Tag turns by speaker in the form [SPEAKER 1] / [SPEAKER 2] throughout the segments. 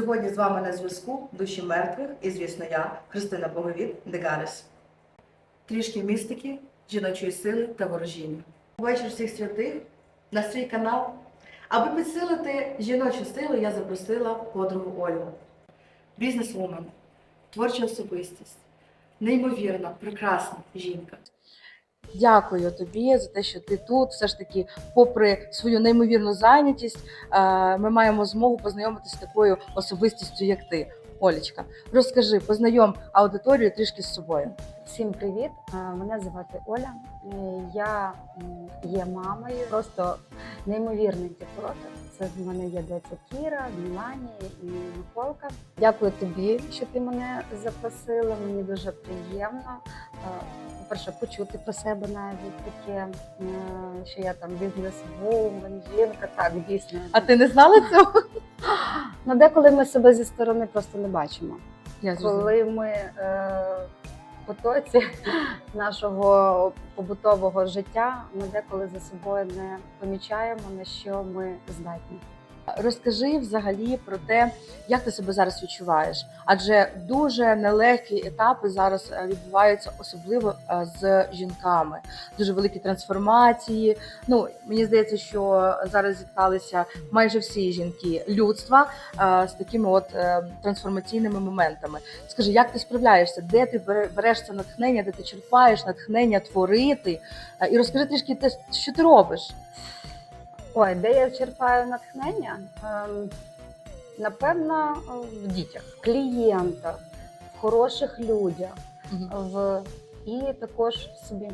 [SPEAKER 1] Сьогодні з вами на зв'язку душі мертвих і, звісно, я, Христина Боговід Дегарес. Трішки містики, жіночої сили та ворожіння. Вечір всіх святих на свій канал. Аби підсилити жіночу силу, я запросила подругу Ольгу. Бізнесвумен, творча особистість, неймовірна, прекрасна жінка.
[SPEAKER 2] Дякую тобі за те, що ти тут. Все ж таки, попри свою неймовірну зайнятість, е, ми маємо змогу познайомитися з такою особистістю, як ти, Олічка. Розкажи, познайом аудиторію трішки з собою.
[SPEAKER 3] Всім привіт! Е, Мене звати Оля. Е, Я є мамою. Просто неймовірний діток. Це в мене є доця Кіра, Мілані і Миколка. Дякую тобі, що ти мене запросила. Мені дуже приємно. Е, По-перше, почути про себе навіть таке, що я там бізнес-вумен, жінка. Так, дійсно.
[SPEAKER 2] А ти не знала цього?
[SPEAKER 3] Ну, деколи ми себе зі сторони просто не бачимо.
[SPEAKER 2] Я
[SPEAKER 3] коли ми е, в потоці нашого побутового життя, ми деколи за собою не помічаємо, на що ми здатні.
[SPEAKER 2] Розкажи взагалі про те, як ти себе зараз відчуваєш, адже дуже нелегкі етапи зараз е, відбуваються, особливо е, з жінками. Дуже великі трансформації. Ну мені здається, що зараз зіткалися майже всі жінки людства е, з такими от трансформаційними моментами. Скажи, як ти справляєшся? Де ти бере- береш це натхнення, де ти черпаєш натхнення творити? І розкажи трішки те, що ти робиш.
[SPEAKER 3] Ой, де я черпаю натхнення? Ем, напевно, в дітях, в клієнтах, в хороших людях, в і також в собі.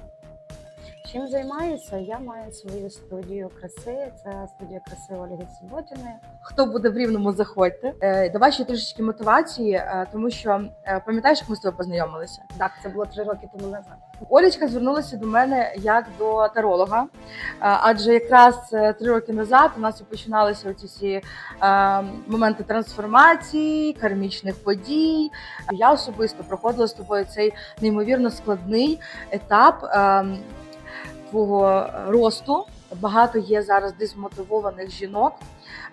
[SPEAKER 3] Чим займаюся? Я маю свою студію краси. Це студія краси Ольги Суботіної.
[SPEAKER 2] Хто буде в рівному, заходьте. Е, давай ще трішечки мотивації, е, тому що е, пам'ятаєш, як ми з тобою познайомилися?
[SPEAKER 3] Так, це було три роки тому назад.
[SPEAKER 2] Олечка звернулася до мене як до таролога, е, адже якраз е, три роки назад у нас і починалися оці всі е, моменти трансформації, кармічних подій. Я особисто проходила з тобою цей неймовірно складний етап е, твого росту. Багато є зараз дезмотивованих жінок,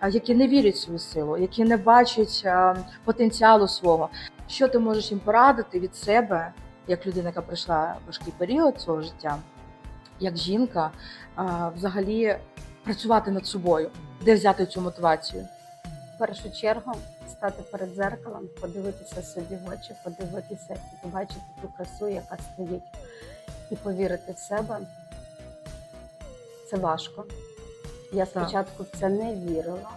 [SPEAKER 2] е, які не вірять в свою силу, які не бачать е, потенціалу свого. Що ти можеш їм порадити від себе, як людина, яка пройшла важкий період свого життя, як жінка, взагалі працювати над собою, де взяти цю мотивацію?
[SPEAKER 3] В першу чергу стати перед зеркалом, подивитися собі в очі, подивитися і побачити ту красу, яка стоїть, і повірити в себе. Це важко. Я спочатку в це не вірила.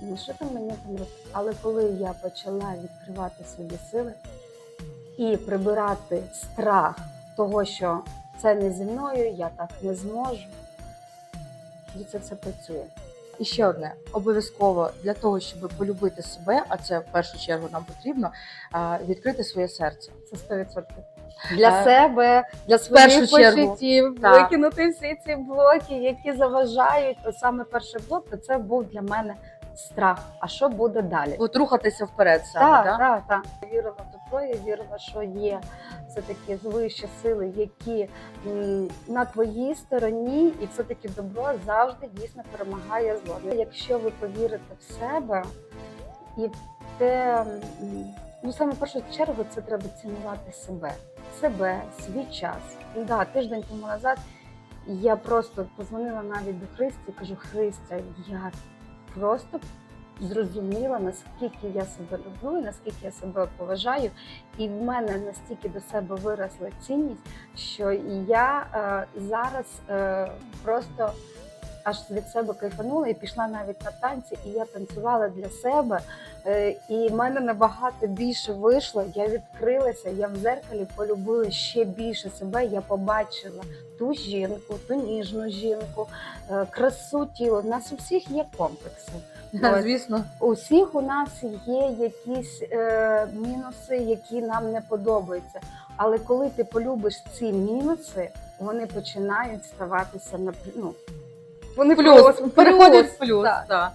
[SPEAKER 3] Ну, що там мені там роз... Але коли я почала відкривати собі сили і прибирати страх того, що це не зі мною, я так не зможу, тоді це все працює.
[SPEAKER 2] І ще одне обов'язково для того, щоб полюбити себе, а це в першу чергу нам потрібно відкрити своє серце.
[SPEAKER 3] Це 100%. Для
[SPEAKER 2] А,
[SPEAKER 3] себе, для своїх почуттів, викинути всі ці блоки, які заважають. От саме перший блок, то це був для мене страх. А що буде далі?
[SPEAKER 2] От рухатися вперед саме,
[SPEAKER 3] Так, так, так. Я вірила в добро, я вірила, що є все-таки вищі сили, які м, на твоїй стороні, і все-таки добро завжди дійсно перемагає зло. Якщо ви повірите в себе і в те, ну саме в першу чергу, це треба цінувати себе, себе, свій час. Да, тиждень тому назад я просто позвонила навіть до Христі і кажу: Христя, я просто зрозуміла, наскільки я себе люблю, і наскільки я себе поважаю, і в мене настільки до себе виросла цінність, що я е, зараз е, просто аж від себе кайфанула і пішла навіть на танці, і я танцювала для себе. Е, і в мене набагато більше вийшло. Я відкрилася, я в зеркалі полюбила ще більше себе. Я побачила ту жінку, ту ніжну жінку, е, красу тіла. У нас у всіх є комплекси. Ось.
[SPEAKER 2] Звісно.
[SPEAKER 3] У всіх у нас є якісь е, мінуси, які нам не подобаються. Але коли ти полюбиш ці мінуси, вони починають ставатися на ну, вони
[SPEAKER 2] Плюс,
[SPEAKER 3] просто-
[SPEAKER 2] переходять
[SPEAKER 3] плюс,
[SPEAKER 2] плюс.
[SPEAKER 3] так.
[SPEAKER 2] Так.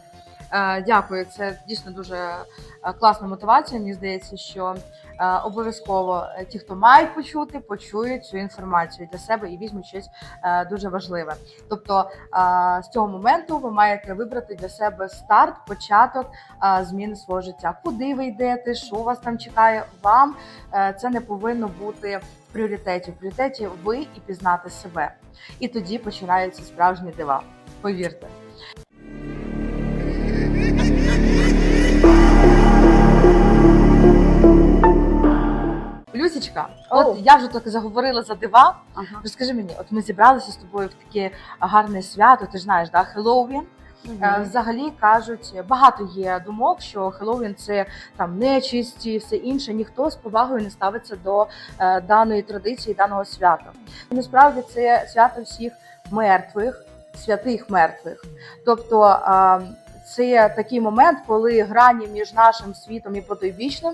[SPEAKER 2] Е, Дякую, це дійсно дуже е, класна мотивація. Мені здається, що е, обов'язково е, ті, хто мають почути, почують цю інформацію для себе і візьмуть щось е, дуже важливе. Тобто е, з цього моменту ви маєте вибрати для себе старт, початок е, зміни свого життя. Куди ви йдете, що вас там чекає? Вам е, це не повинно бути в пріоритеті. В пріоритеті ви і пізнати себе. І тоді починаються справжні дива. Повірте. Люсічка, от я вже так заговорила за дива.
[SPEAKER 3] Ага.
[SPEAKER 2] Розкажи мені, от ми зібралися з тобою в таке гарне свято. Ти ж знаєш, да, Хеллоуін. Е, Взагалі кажуть, багато є думок, що Хеллоуін це там нечисть і все інше. Ніхто з повагою не ставиться до е, даної традиції, даного свята. Насправді це свято всіх мертвих, святих мертвих. Тобто це такий момент, коли грані між нашим світом і потойбічним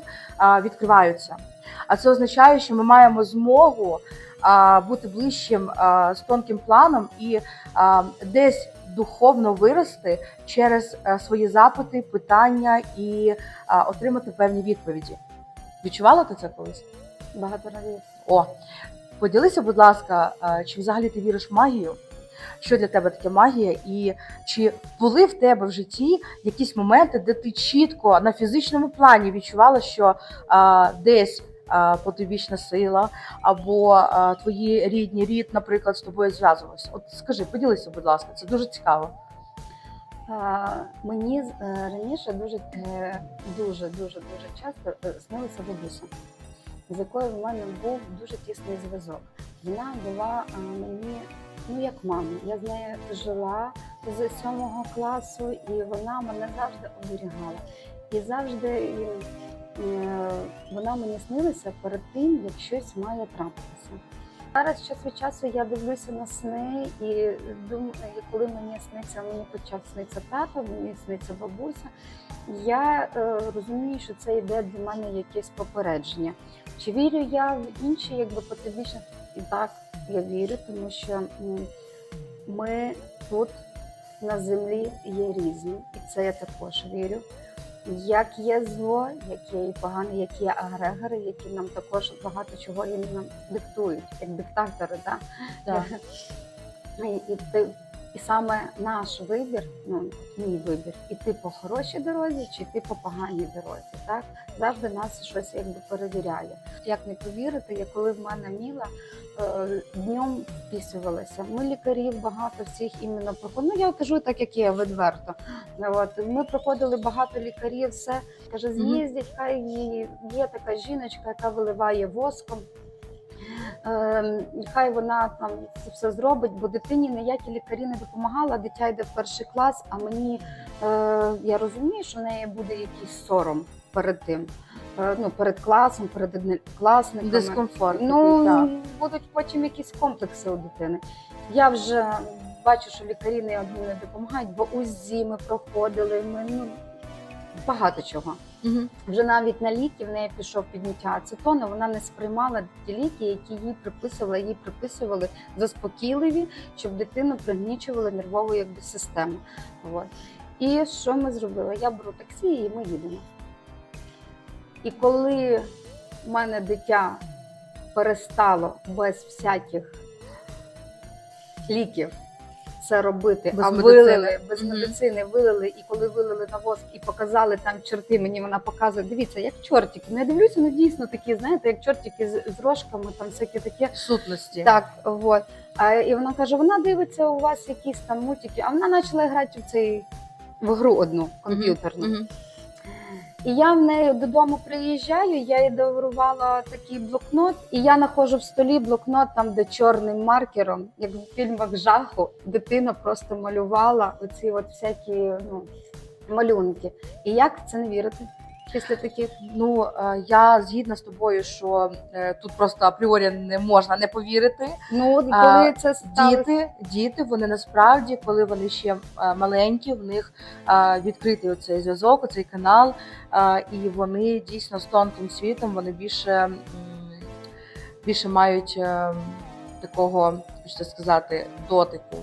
[SPEAKER 2] відкриваються. А це означає, що ми маємо змогу бути ближчим з тонким планом і десь духовно вирости через свої запити, питання і отримати певні відповіді. Відчувала ти це колись?
[SPEAKER 3] Багато разів.
[SPEAKER 2] О, поділися, будь ласка, чи взагалі ти віриш в магію? Що для тебе таке магія? І чи були в тебе в житті якісь моменти, де ти чітко на фізичному плані відчувала, що е, десь потойбічна сила або е, твої рідні рід, наприклад, з тобою зв'язувався? От скажи, поділися, будь ласка, це дуже цікаво.
[SPEAKER 3] А, Мені е, раніше дуже е, дуже дуже дуже часто е, снилася бабуся, з якою в мене був дуже тісний зв'язок. Вона була а, мені ну як мама. Я з нею жила з сьомого класу, і вона мене завжди оберігала. І завжди е, вона мені снилася перед тим, як щось має трапитися. Зараз час від часу я дивлюся на сни і думаю, коли мені сниться, мені почав сниться тато, мені сниться бабуся. Я е, розумію, що це йде для мене якесь попередження. Чи вірю я в інші, якби потибічні? І так, я вірю, тому що ми тут на землі є різні, і це я також вірю. Як є зло, як є і погане, як є агрегори, які нам також багато чого їм диктують, як диктатори, так?
[SPEAKER 2] Да.
[SPEAKER 3] І, і, ти, і саме наш вибір, ну мій вибір, іти по хорошій дорозі чи йти по поганій дорозі. Так завжди нас щось якби перевіряє. Як не повірити, я коли в мене міла е, днем вписувалася. Ми лікарів багато всіх іменно проходили. Ну я кажу так, як є відверто. Ну, От ми проходили багато лікарів, все каже, з'їздять, хай є така жіночка, яка виливає воском. Ем, Хай вона там це все зробить, бо дитині ніякі лікарі не допомагали, дитя йде в перший клас, а мені е, я розумію, що в неї буде якийсь сором перед тим. Е, ну, перед класом, перед однокласниками.
[SPEAKER 2] Дискомфорт.
[SPEAKER 3] Ну,
[SPEAKER 2] так.
[SPEAKER 3] будуть потім якісь комплекси у дитини. Я вже бачу, що лікарі не одні не допомагають, бо УЗІ ми проходили, ми ну, багато чого.
[SPEAKER 2] Мгм.
[SPEAKER 3] Вже навіть на ліки в неї пішов підняття ацетону, вона не сприймала ті ліки, які їй приписували, їй приписували заспокійливі, щоб дитину пригнічували нервову якби, систему. От. І що ми зробили? Я беру таксі і ми їдемо. І коли в мене дитя перестало без всяких ліків це робити,
[SPEAKER 2] Без
[SPEAKER 3] а
[SPEAKER 2] медицини.
[SPEAKER 3] вилили без
[SPEAKER 2] Мгм.
[SPEAKER 3] медицини, вилили, і коли вилили на воск і показали там чорти, мені вона показує, дивіться, як чортики. Ну я дивлюся, ну дійсно такі, знаєте, як чортики з, з рожками, там всякі таке
[SPEAKER 2] Сутності.
[SPEAKER 3] Так, от. А, і вона каже: вона дивиться у вас якісь там мультики, а вона почала грати в цей в гру одну комп'ютерну.
[SPEAKER 2] Мгм.
[SPEAKER 3] І я в неї додому приїжджаю, я їй дарувала такий блокнот, і я знаходжу в столі блокнот, там, де чорним маркером, як в фільмах жаху, дитина просто малювала оці от всякі ну, малюнки. І як в це не вірити після таких?
[SPEAKER 2] Ну е, я згідна з тобою, що е, тут просто апріорі не можна не повірити.
[SPEAKER 3] Ну, коли це сталося,
[SPEAKER 2] Діти, діти, вони насправді, коли вони ще е, маленькі, в них відкритий оцей зв'язок, оцей канал, і вони дійсно з тонким світом вони більше, більше мають такого, хочеться сказати, дотику.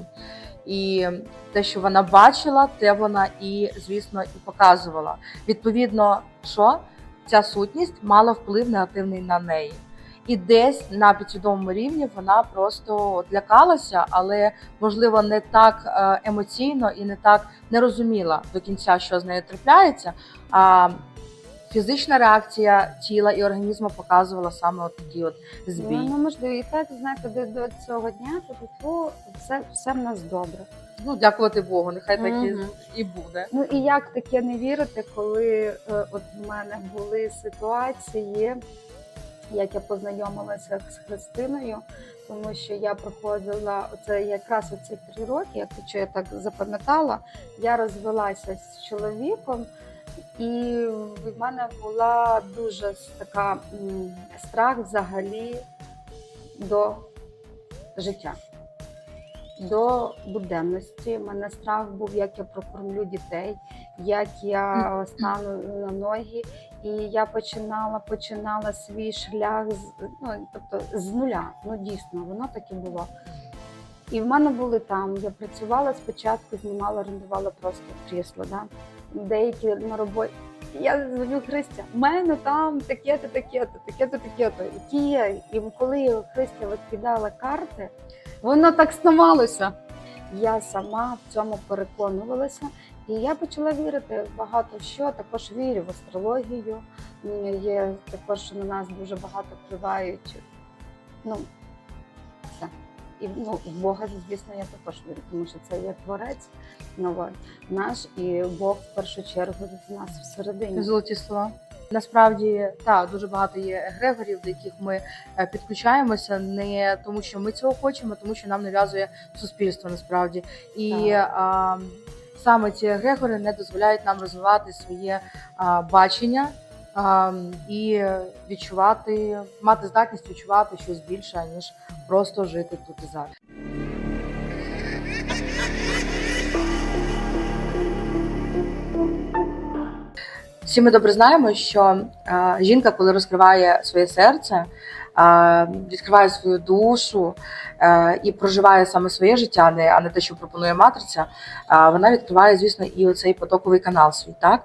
[SPEAKER 2] І те, що вона бачила, те вона і, звісно, і показувала. Відповідно, що ця сутність мала вплив негативний на неї. І десь на підсвідомому рівні вона просто лякалася, але можливо не так е, емоційно і не так не розуміла до кінця, що з нею трапляється. А фізична реакція тіла і організму показувала саме от такий от збій.
[SPEAKER 3] Ну, можливо, і так, знаєте, до, до цього дня то все, все в нас добре.
[SPEAKER 2] Ну, дякувати Богу, нехай так і,
[SPEAKER 3] Мгм.
[SPEAKER 2] і буде.
[SPEAKER 3] Ну і як таке не вірити, коли е, от в мене були ситуації, як я познайомилася з Христиною, тому що я проходила оце якраз оці три роки, як що я так запам'ятала, я розвелася з чоловіком, і в мене була дуже така страх взагалі до життя до буденності. У мене страх був, як я прокормлю дітей, як я стану на ноги. І я починала починала свій шлях з ну, тобто з нуля. Ну дійсно, воно так і було. І в мене були там. Я працювала спочатку, знімала, орендувала просто крісло. Да? Деякі на роботі. Я дзвоню Христя, в мене там таке-то, таке-то, таке-то, таке-то. Які є. І коли Христя відкидала карти, Воно так ставалося. Я сама в цьому переконувалася, і я почала вірити в багато що. Також вірю в астрологію. Є також на нас дуже багато впливають. Ну. І ну, в Бога, звісно, я також вірю, тому що це є творець ну, от, наш, і Бог в першу чергу в нас всередині.
[SPEAKER 2] Золоті слова. Насправді так, дуже багато є егрегорів, до яких ми е, підключаємося, не тому, що ми цього хочемо, а тому що нам нав'язує суспільство насправді. І а, саме ці егрегори не дозволяють нам розвивати своє а, бачення і відчувати, мати здатність відчувати щось більше, ніж просто жити тут і зараз. Всі ми добре знаємо, що е, жінка, коли розкриває своє серце, е, відкриває свою душу е, і проживає саме своє життя, не, а не те, що пропонує матриця, е, вона відкриває, звісно, і оцей потоковий канал свій. Так?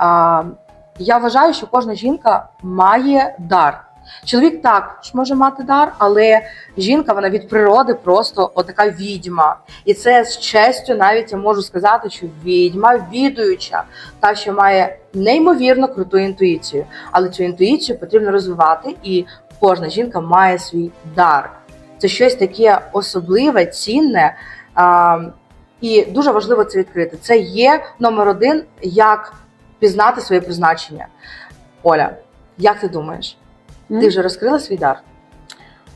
[SPEAKER 2] Е, я вважаю, що кожна жінка має дар. Чоловік також може мати дар, але жінка вона від природи просто отака відьма. І це з честю навіть я можу сказати, що відьма відуюча, та що має неймовірно круту інтуїцію. Але цю інтуїцію потрібно розвивати, і кожна жінка має свій дар. Це щось таке особливе, цінне. А, і дуже важливо це відкрити. Це є номер один, як пізнати своє призначення. Оля, як ти думаєш? Ти вже розкрила свій дар?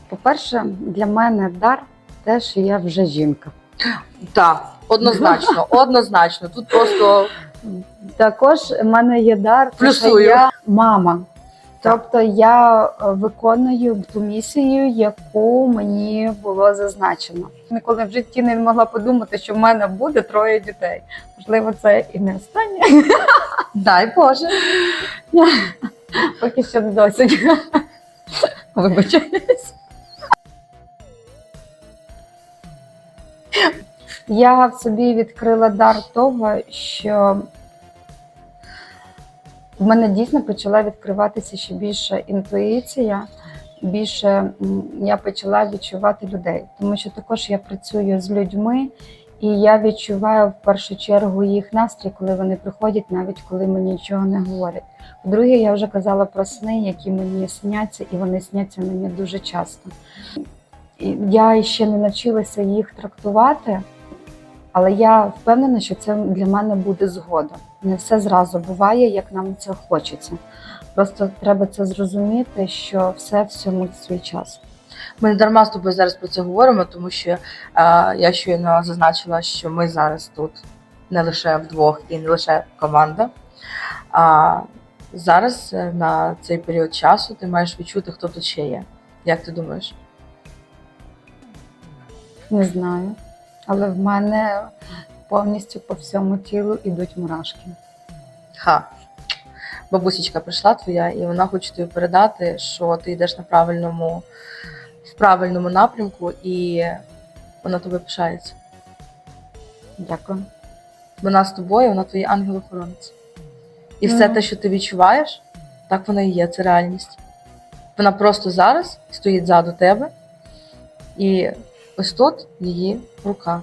[SPEAKER 3] По-перше, для мене дар те, що я вже жінка.
[SPEAKER 2] Так, однозначно, однозначно. Тут просто
[SPEAKER 3] Також в мене є дар, те, що я мама. Тобто я е, виконую ту місію, яку мені було зазначено. Ніколи в житті не могла подумати, що в мене буде троє дітей. Можливо, це і не останнє.
[SPEAKER 2] дай Боже.
[SPEAKER 3] Поки що не досить. Вибачаюсь. Я в собі відкрила дар того, що в мене дійсно почала відкриватися ще більше інтуїція, більше я почала відчувати людей, тому що також я працюю з людьми, і я відчуваю в першу чергу їх настрій, коли вони приходять, навіть коли мені нічого не говорять. По-друге, я вже казала про сни, які мені сняться, і вони сняться мені дуже часто. Я ще не навчилася їх трактувати, але я впевнена, що це для мене буде згодом. Не все зразу буває, як нам це хочеться. Просто треба це зрозуміти, що все всьому свій час.
[SPEAKER 2] Ми не дарма з тобою зараз про це говоримо, тому що е, я щойно зазначила, що ми зараз тут не лише вдвох і не лише команда. А зараз е, на цей період часу ти маєш відчути, хто тут ще є. Як ти думаєш?
[SPEAKER 3] Не знаю. Але в мене повністю по всьому тілу ідуть мурашки.
[SPEAKER 2] Ха. Бабусічка прийшла твоя, і вона хоче тобі передати, що ти йдеш на правильному, в правильному напрямку, і вона тобі пишається.
[SPEAKER 3] Дякую.
[SPEAKER 2] Вона з тобою, вона твій ангел-охоронець. І все те, що ти відчуваєш, так воно і є, це реальність. Вона просто зараз стоїть ззаду тебе, і ось тут її рука.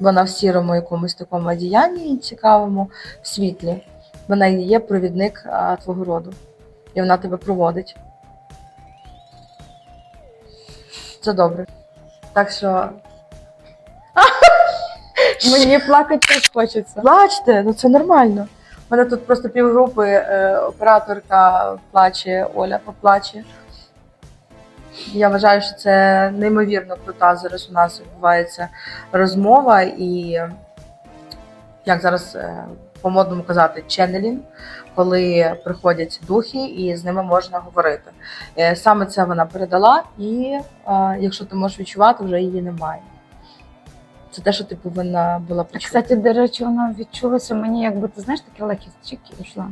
[SPEAKER 2] Вона в сірому якомусь такому одіянні цікавому, в світлі. Вона і є провідник а, твого роду. І вона тебе проводить. Це добре. Так що
[SPEAKER 3] Мені плакати теж хочеться.
[SPEAKER 2] Плачте, ну це нормально. У мене тут просто півгрупи, е, операторка плаче, Оля поплаче. Я вважаю, що це неймовірно крута зараз у нас відбувається розмова і, як зараз е, по-модному казати, ченнелінг, коли приходять духи і з ними можна говорити. Е, Саме це вона передала, і е, якщо ти можеш відчувати, вже її немає. Це те, що ти повинна була почути.
[SPEAKER 3] Кстати, до речі, воно відчулося мені, якби ти знаєш, таке легкість чик і йшла.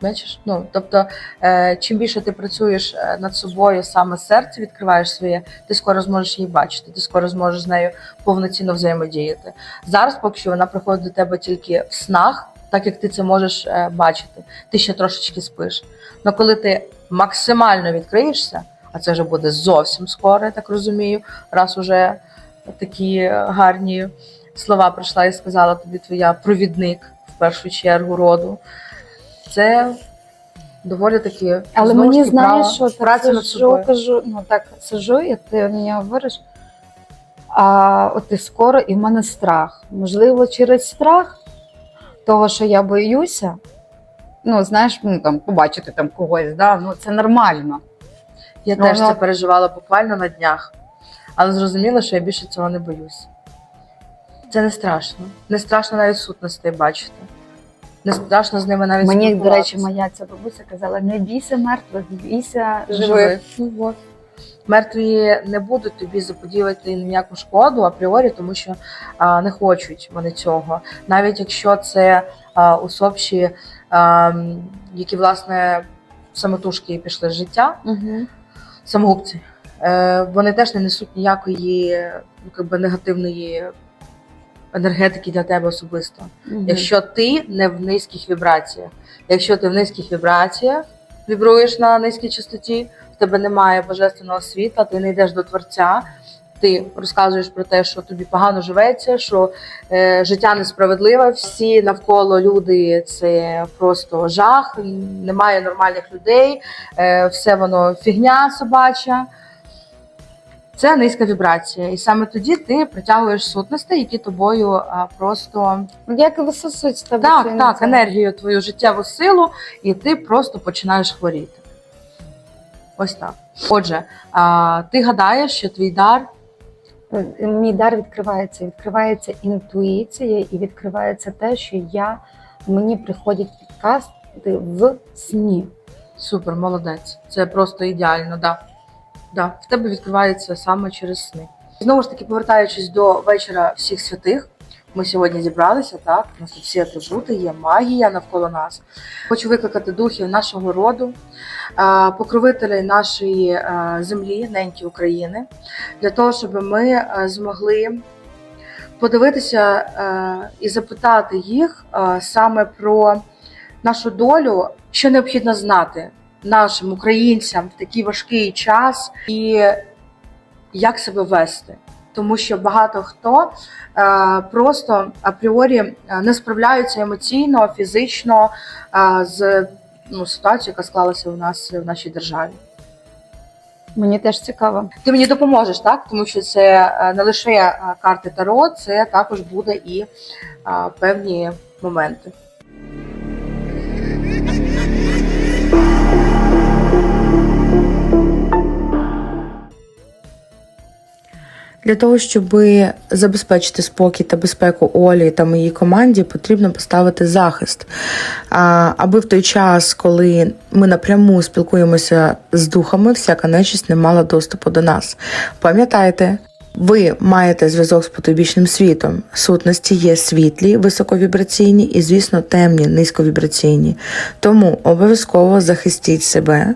[SPEAKER 2] Бачиш? Ну, тобто, е, чим більше ти працюєш е, над собою, саме серце відкриваєш своє, ти скоро зможеш її бачити, ти скоро зможеш з нею повноцінно взаємодіяти. Зараз, поки що, вона приходить до тебе тільки в снах, так як ти це можеш е, бачити. Ти ще трошечки спиш. Але коли ти максимально відкриєшся, а це вже буде зовсім скоро, я так розумію, раз уже такі гарні слова прийшла і сказала тобі твоя провідник в першу чергу роду. Це доволі таки.
[SPEAKER 3] Але
[SPEAKER 2] знову
[SPEAKER 3] мені
[SPEAKER 2] таки,
[SPEAKER 3] знаєш, що
[SPEAKER 2] праця над
[SPEAKER 3] сижу,
[SPEAKER 2] собою.
[SPEAKER 3] кажу, ну так сижу, і ти мені говориш, а от ти скоро, і в мене страх. Можливо, через страх того, що я боюся, ну знаєш, ну там побачити там когось, да, ну це нормально.
[SPEAKER 2] Я
[SPEAKER 3] Ну,
[SPEAKER 2] теж
[SPEAKER 3] воно-
[SPEAKER 2] це переживала буквально на днях, але зрозуміла, що я більше цього не боюсь. Це не страшно. Не страшно навіть сутностей бачити. Не страшно з ними навіть
[SPEAKER 3] Мені, до речі, моя ця бабуся казала: не бійся мертвих, бійся живих.
[SPEAKER 2] Ну, от. Мертві не будуть тобі заподіяти ніяку шкоду апріорі, тому що а, не хочуть вони цього. Навіть якщо це а, усопші, а, які власне самотужки пішли з життя,
[SPEAKER 3] Угу.
[SPEAKER 2] самогубці, е, вони теж не несуть ніякої ну, якби, негативної енергетики для тебе особисто. Якщо ти не в низьких вібраціях. Якщо ти в низьких вібраціях вібруєш на низькій частоті, в тебе немає божественного світла, ти не йдеш до творця. Ти розказуєш про те, що тобі погано живеться, що е, життя несправедливе, всі навколо люди це просто жах, немає нормальних людей, е, все воно фігня собача. Це низька вібрація. І саме тоді ти притягуєш сутності, які тобою просто
[SPEAKER 3] Як і висосують з тебе
[SPEAKER 2] так, так,
[SPEAKER 3] енергію.
[SPEAKER 2] твою життєву силу, і ти просто починаєш хворіти. Ось так. Отже, ти гадаєш, що твій дар
[SPEAKER 3] Мій дар відкривається, відкривається інтуїція і відкривається те, що я мені приходять підкасти в сні.
[SPEAKER 2] супер, молодець. Це просто ідеально, да. Да. В тебе відкривається саме через сни. Знову ж таки, повертаючись до вечора всіх святих, ми сьогодні зібралися, так? У нас тут всі атрибути, є магія навколо нас. Хочу викликати духів нашого роду, покровителей нашої е, землі, неньки України, для того, щоб ми е, змогли подивитися е, і запитати їх саме про нашу долю, що необхідно знати нашим українцям в такий важкий час і як себе вести. Тому що багато хто е, просто апріорі е, не справляються емоційно, фізично е, з ну, ситуацією, яка склалася у нас в нашій державі.
[SPEAKER 3] Мені теж цікаво.
[SPEAKER 2] Ти мені допоможеш, так? Тому що це е, не лише е, карти Таро, це також буде і е, певні моменти.
[SPEAKER 4] Для того, щоб забезпечити спокій та безпеку Олі та моїй команді, потрібно поставити захист. Аби в той час, коли ми напряму спілкуємося з духами, всяка нечисть не мала доступу до нас. Пам'ятайте, ви маєте зв'язок з потойбічним світом. Сутності є світлі, високовібраційні і, звісно, темні, низьковібраційні. Тому обов'язково захистіть себе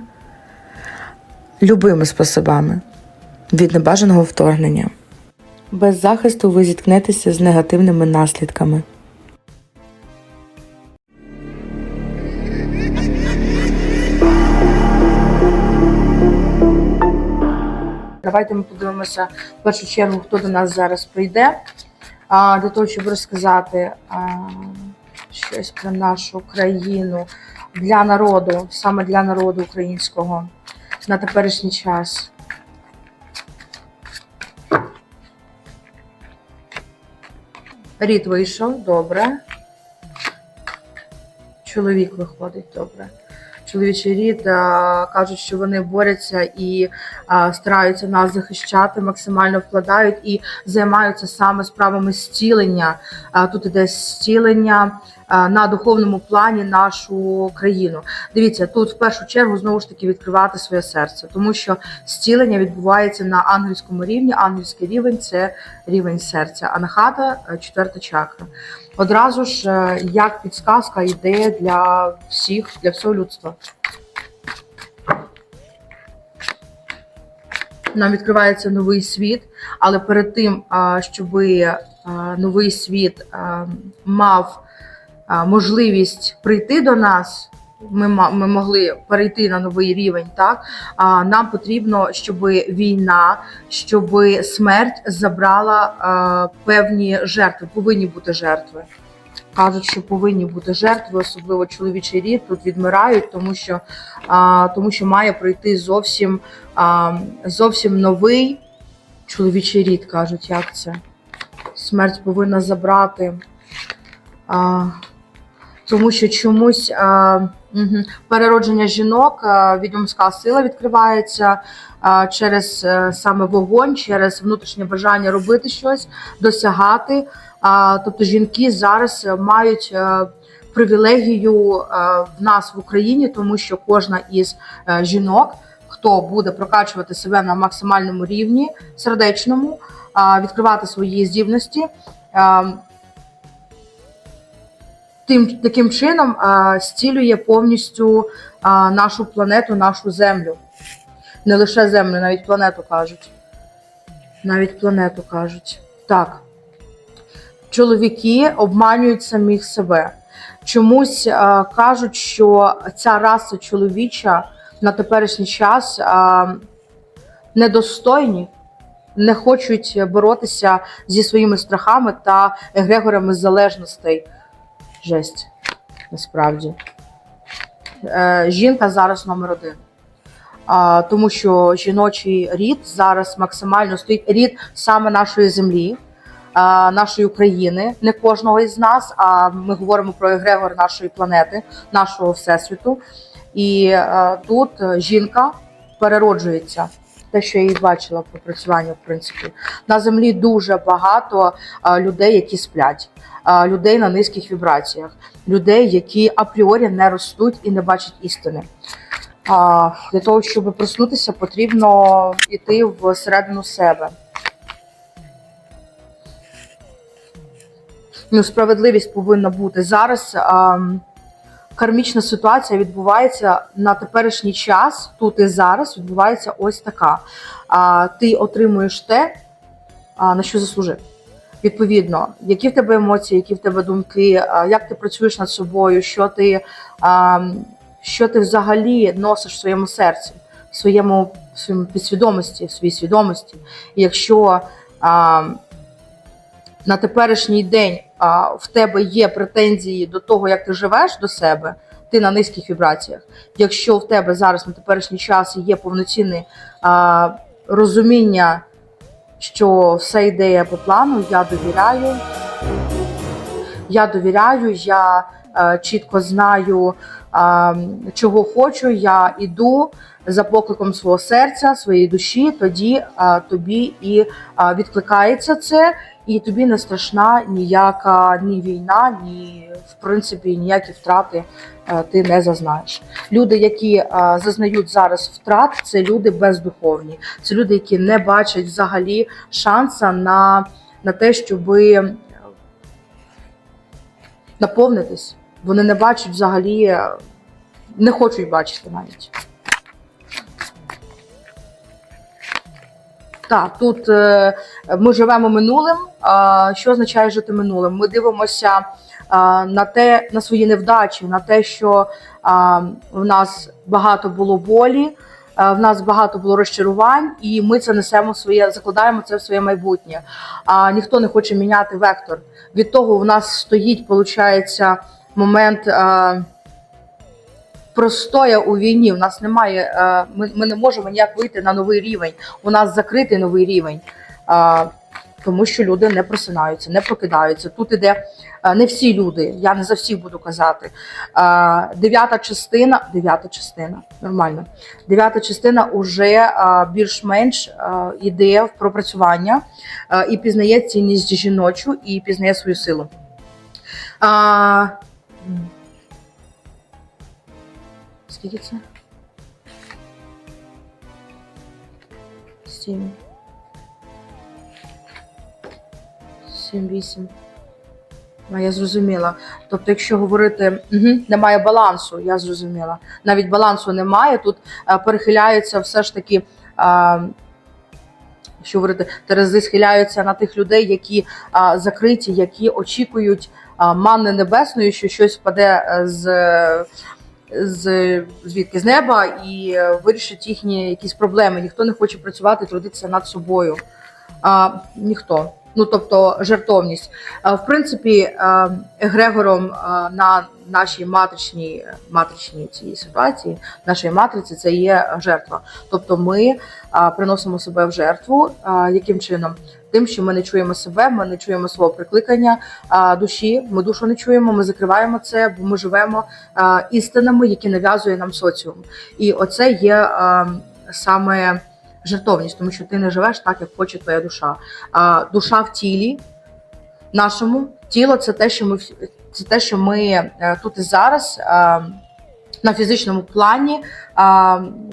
[SPEAKER 4] любими способами від небажаного вторгнення. Без захисту ви зіткнетеся з негативними наслідками.
[SPEAKER 2] Давайте ми подивимося в першу чергу, хто до нас зараз прийде, а, для того, щоб розказати щось про нашу країну для народу, саме для народу українського на теперішній час. Рід вийшов, добре. Чоловік виходить, добре. Чоловічий рід кажуть, що вони борються і стараються нас захищати, максимально вкладають і займаються саме справами зцілення. Тут іде зцілення на духовному плані нашу країну. Дивіться, тут в першу чергу знову ж таки відкривати своє серце, тому що зцілення відбувається на ангельському рівні. Ангельський рівень це рівень серця, а нахата е, четверта чакра. Одразу ж е, як підсказка йде для всіх, для всього людства. Нам відкривається новий світ, але перед тим, щоб новий світ мав можливість прийти до нас. Ми, ми могли перейти на новий рівень, так а нам потрібно, щоб війна, щоб смерть забрала а, певні жертви. Повинні бути жертви. Кажуть, що повинні бути жертви, особливо чоловічий рід тут відмирають, тому що, а, тому що має прийти зовсім, а, зовсім новий чоловічий рід, кажуть, як це. Смерть повинна забрати. А, тому що чомусь а, угу, переродження жінок, а, відьомська сила відкривається а, через е, саме вогонь, через внутрішнє бажання робити щось, досягати. А, тобто жінки зараз е, мають е, привілегію е, в нас в Україні, тому що кожна із е, жінок, хто буде прокачувати себе на максимальному рівні сердечному, відкривати свої здібності. Тим таким чином а, зцілює повністю а, нашу планету, нашу землю. Не лише землю, навіть планету кажуть. Навіть планету кажуть. Так чоловіки обманюють самих себе. Чомусь е, кажуть, що ця раса чоловіча на теперішній час е, недостойні, не хочуть боротися зі своїми страхами та егрегорами залежностей. Жесть, насправді. Е, жінка зараз номер один. А, тому що жіночий рід зараз максимально стоїть рід саме нашої землі а, нашої України, не кожного із нас. А ми говоримо про егрегор нашої планети, нашого всесвіту. І е, тут жінка перероджується. Те, що я і бачила по працюванню, в принципі, на землі дуже багато е, людей, які сплять, е, людей на низьких вібраціях, людей, які апріорі не ростуть і не бачать істини. А, Для того, щоб проснутися, потрібно йти всередину себе. ну, справедливість повинна бути зараз. А, кармічна ситуація відбувається на теперішній час, тут і зараз відбувається ось така. А, ти отримуєш те, на що заслужив. Відповідно, які в тебе емоції, які в тебе думки, як ти працюєш над собою, що ти, що ти взагалі носиш в своєму серці, в своєму, в своєму підсвідомості, в своїй свідомості. І якщо на теперішній день а, в тебе є претензії до того, як ти живеш до себе, ти на низьких вібраціях. Якщо в тебе зараз на теперішній час є повноцінне а, розуміння, що все йде по плану, я довіряю. Я довіряю, я е, чітко знаю, е, чого хочу. Я іду за покликом свого серця, своєї душі. Тоді е, тобі і е, відкликається це, і тобі не страшна ніяка ні війна, ні в принципі ніякі втрати е, ти не зазнаєш. Люди, які е, зазнають зараз втрат, це люди бездуховні. Це люди, які не бачать взагалі шанса на, на те, щоби наповнитись. Вони не бачать взагалі, не хочуть бачити навіть. Так, тут е, ми живемо минулим. Що означає жити минулим? Ми дивимося на те, на свої невдачі, на те, що в нас багато було болі, в нас багато було розчарувань, і ми це несемо своє, закладаємо це в своє майбутнє. А ніхто не хоче міняти вектор. Від того в нас стоїть, виходить, момент. А, Простоя у війні. У нас немає, е, ми, ми не можемо ніяк вийти на новий рівень. У нас закритий новий рівень, тому що люди не просинаються, не прокидаються. Тут іде е, не всі люди, я не за всіх буду казати. Дев'ята частина, дев'ята частина, нормально. Дев'ята частина уже більш-менш іде в пропрацювання і пізнає цінність жіночу і пізнає свою силу. Скільки це? Сім. Сім, вісім. А, я зрозуміла. Тобто, якщо говорити, угу, немає балансу, я зрозуміла. Навіть балансу немає. Тут а, перехиляється все ж таки. А, що говорити, терези схиляються на тих людей, які а, закриті, які очікують а, манни небесної, що щось впаде е, з з звідки з неба і е, вирішить їхні якісь проблеми. Ніхто не хоче працювати, трудитися над собою. А, ніхто. Ну тобто жертовність. В принципі, егрегором на нашій матричній матричній цій ситуації, нашої матриці, це є жертва. Тобто, ми приносимо себе в жертву. Яким чином? Тим, що ми не чуємо себе, ми не чуємо свого прикликання а, душі. Ми душу не чуємо, ми закриваємо це, бо ми живемо а, істинами, які нав'язує нам соціум. І оце є а, саме жертовність, тому що ти не живеш так, як хоче твоя душа. А душа в тілі нашому тіло це те, що ми це те, що ми е, тут і зараз на фізичному плані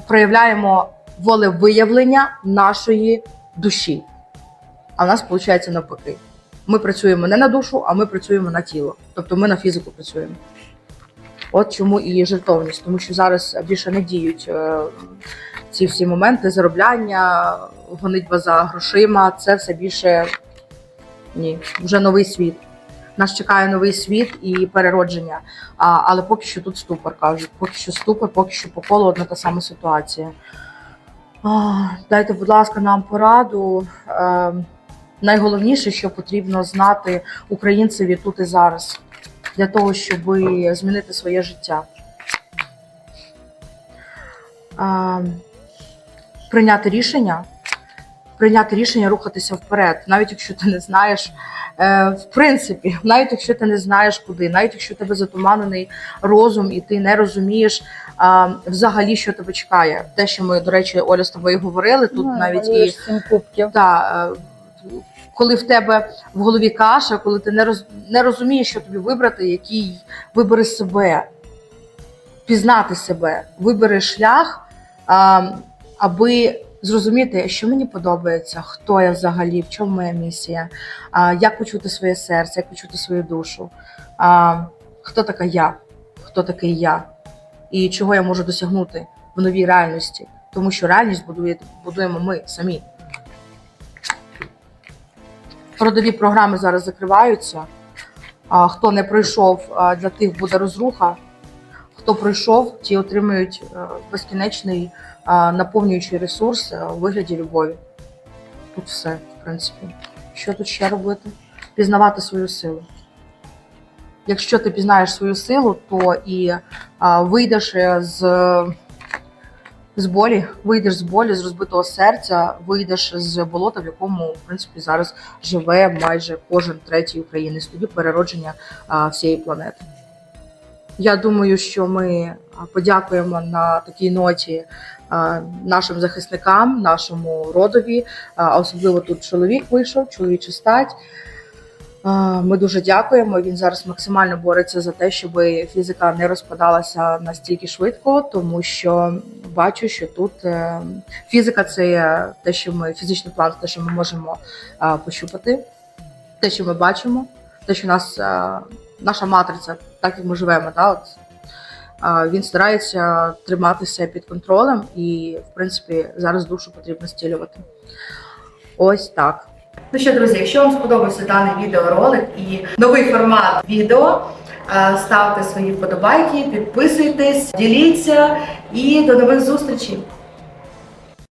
[SPEAKER 2] проявляємо волевиявлення нашої душі. А в нас виходить навпаки. Ми працюємо не на душу, а ми працюємо на тіло. Тобто ми на фізику працюємо. От чому і жертовність, тому що зараз більше не діють е, ці всі моменти заробляння, гонитьба за грошима. Це все більше ні, вже новий світ. Нас чекає новий світ і переродження. А, але поки що тут ступор кажуть. Поки що ступор, поки що по колу одна та сама ситуація. А, дайте, будь ласка, нам пораду. Е, найголовніше, що потрібно знати українцеві тут і зараз для того, щоб змінити своє життя. Прийняти рішення, прийняти рішення рухатися вперед, навіть якщо ти не знаєш, е, в принципі, навіть якщо ти не знаєш куди, навіть якщо тебе затуманений розум і ти не розумієш взагалі, що тебе чекає. Те, що ми, до речі, Оля з тобою говорили, тут
[SPEAKER 3] Ну,
[SPEAKER 2] навіть і
[SPEAKER 3] кубків.
[SPEAKER 2] та, е, коли в тебе в голові каша, коли ти не, роз, не розумієш, що тобі вибрати, який вибери себе, пізнати себе, вибери шлях, а, аби зрозуміти, що мені подобається, хто я взагалі, в чому моя місія, а, як почути своє серце, як почути свою душу, а, хто така я, хто такий я, і чого я можу досягнути в новій реальності. Тому що реальність будує, будуємо ми самі. Родові програми зараз закриваються. Хто не пройшов, для тих буде розруха. Хто пройшов, ті отримують е, безкінечний наповнюючий ресурс е, у вигляді любові. Тут все, в принципі. Що тут ще робити? Пізнавати свою силу. Якщо ти пізнаєш свою силу, то і вийдеш е, з, з болі, вийдеш з болі, з розбитого серця, вийдеш з болота, в якому в принципі зараз живе майже кожен третій українець. Тоді переродження всієї планети. Я думаю, що ми подякуємо на такій ноті нашим захисникам, нашому родові. А, Особливо тут чоловік вийшов, чоловіча стать. Ми дуже дякуємо. Він зараз максимально бореться за те, щоб фізика не розпадалася настільки швидко, тому що бачу, що тут е, фізика це те, що ми фізичний план, те, що ми можемо пощупати, те, що ми бачимо, те, що нас наша матриця, так як ми живемо, да, от, він старається триматися під контролем, і в принципі зараз душу потрібно стілювати.
[SPEAKER 5] ось так.
[SPEAKER 2] Ну що, друзі, якщо вам сподобався даний відеоролик і новий формат відео, е, ставте свої вподобайки, підписуйтесь, діліться і до нових зустрічей!